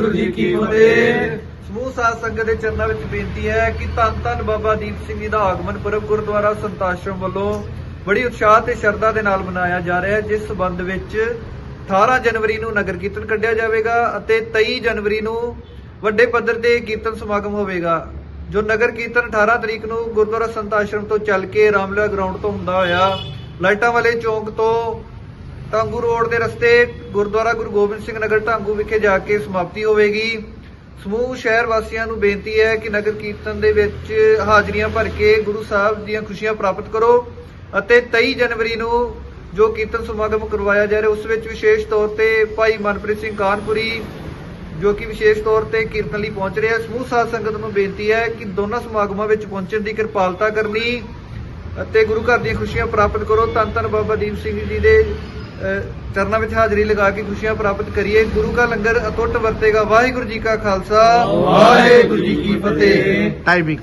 ਵਾਹਿਗੁਰੂ ਜੀ ਕੀ ਫਤਿਹ। ਸਮੂਹ ਸਾਧ ਸੰਗਤ ਦੇ ਚਰਨਾਂ ਵਿੱਚ ਬੇਨਤੀ ਹੈ ਕਿ ਧੰਨ ਧੰਨ ਬਾਬਾ ਦੀਪ ਸਿੰਘ ਜੀ ਦਾ ਆਗਮਨ ਪੁਰਬ ਗੁਰਦੁਆਰਾ ਸੰਤ ਵੱਲੋਂ ਬੜੀ ਉਤਸ਼ਾਹ ਤੇ ਸ਼ਰਧਾ ਦੇ ਨਾਲ ਮਨਾਇਆ ਜਾ ਰਿਹਾ ਹੈ, ਜਿਸ ਸਬੰਧ ਵਿੱਚ 18 ਜਨਵਰੀ ਨੂੰ ਨਗਰ ਕੀਰਤਨ ਕੱਢਿਆ ਜਾਵੇਗਾ ਅਤੇ 23 ਜਨਵਰੀ ਨੂੰ ਵੱਡੇ ਪੱਧਰ ਤੇ ਕੀਰਤਨ ਸਮਾਗਮ ਹੋਵੇਗਾ, ਜੋ ਨਗਰ ਕੀਰਤਨ 18 ਤਰੀਕ ਨੂੰ ਗੁਰਦੁਆਰਾ ਸੰਤ ਆਸ਼ਰਮ ਤੋਂ ਚੱਲ ਕੇ ਰਾਮਲੀਲਾ ਗਰਾਊਂਡ ਤੋਂ ਹੁੰਦਾ ਹੋਇਆ, ਲਾਈਟਾਂ ਵਾਲੇ ਚੌਂਕ ਤੋਂ ਟਾਂਗੂ ਰੋਡ ਦੇ ਰਸਤੇ ਗੁਰਦੁਆਰਾ ਗੁਰੂ ਗੋਬਿੰਦ ਸਿੰਘ ਨਗਰ ਢਾਂਗੂ ਵਿਖੇ ਜਾ ਕੇ ਸਮਾਪਤੀ ਹੋਵੇਗੀ। ਸਮੂਹ ਸ਼ਹਿਰ ਵਾਸੀਆਂ ਨੂੰ ਬੇਨਤੀ ਹੈ ਕਿ ਨਗਰ ਕੀਰਤਨ ਦੇ ਵਿੱਚ ਹਾਜ਼ਰੀਆਂ ਭਰ ਕੇ ਗੁਰੂ ਸਾਹਿਬ ਦੀਆਂ ਖੁਸ਼ੀਆਂ ਪ੍ਰਾਪਤ ਕਰੋ ਅਤੇ 23 ਜਨਵਰੀ ਨੂੰ ਜੋ ਕੀਰਤਨ ਸਮਾਗਮ ਕਰਵਾਇਆ ਜਾ ਰਿਹਾ ਉਸ ਵਿੱਚ ਵਿਸ਼ੇਸ਼ ਤੌਰ ਤੇ ਭਾਈ ਮਨਪ੍ਰੀਤ ਸਿੰਘ ਕਾਨਪੁਰੀ, ਜੋ ਕਿ ਵਿਸ਼ੇਸ਼ ਤੌਰ ਤੇ ਕੀਰਤਨ ਲਈ ਪਹੁੰਚ ਰਿਹਾ ਸਮੂਹ ਸਾਧ ਸੰਗਤ ਨੂੰ ਬੇਨਤੀ ਹੈ ਕਿ ਦੋਨਾਂ ਸਮਾਗਮਾਂ ਵਿੱਚ ਪਹੁੰਚਣ ਦੀ ਕਿਰਪਾਲਤਾ ਕਰਨੀ ਅਤੇ ਗੁਰੂ ਘਰ ਦੀਆਂ ਖੁਸ਼ੀਆਂ ਪ੍ਰਾਪਤ ਕਰੋ। ਧੰਨ ਧੰਨ ਬਾਬਾ ਦੀਪ ਸਿੰਘ ਜੀ ਦੇ ਚਰਨਾਂ ਵਿੱਚ ਹਾਜ਼ਰੀ ਲਗਾ ਕੇ ਖੁਸ਼ੀਆਂ ਪ੍ਰਾਪਤ ਕਰੀਏ। ਗੁਰੂ ਕਾ ਲੰਗਰ ਅਤੁੱਟ ਵਰਤੇਗਾ। ਵਾਹਿਗੁਰੂ ਜੀ ਕਾ ਖਾਲਸਾ। ਵਾਹਿਗੁਰੂ ਜੀ ਕੀ ਫਤਿਹ। ਟਾਈਮਿੰਗ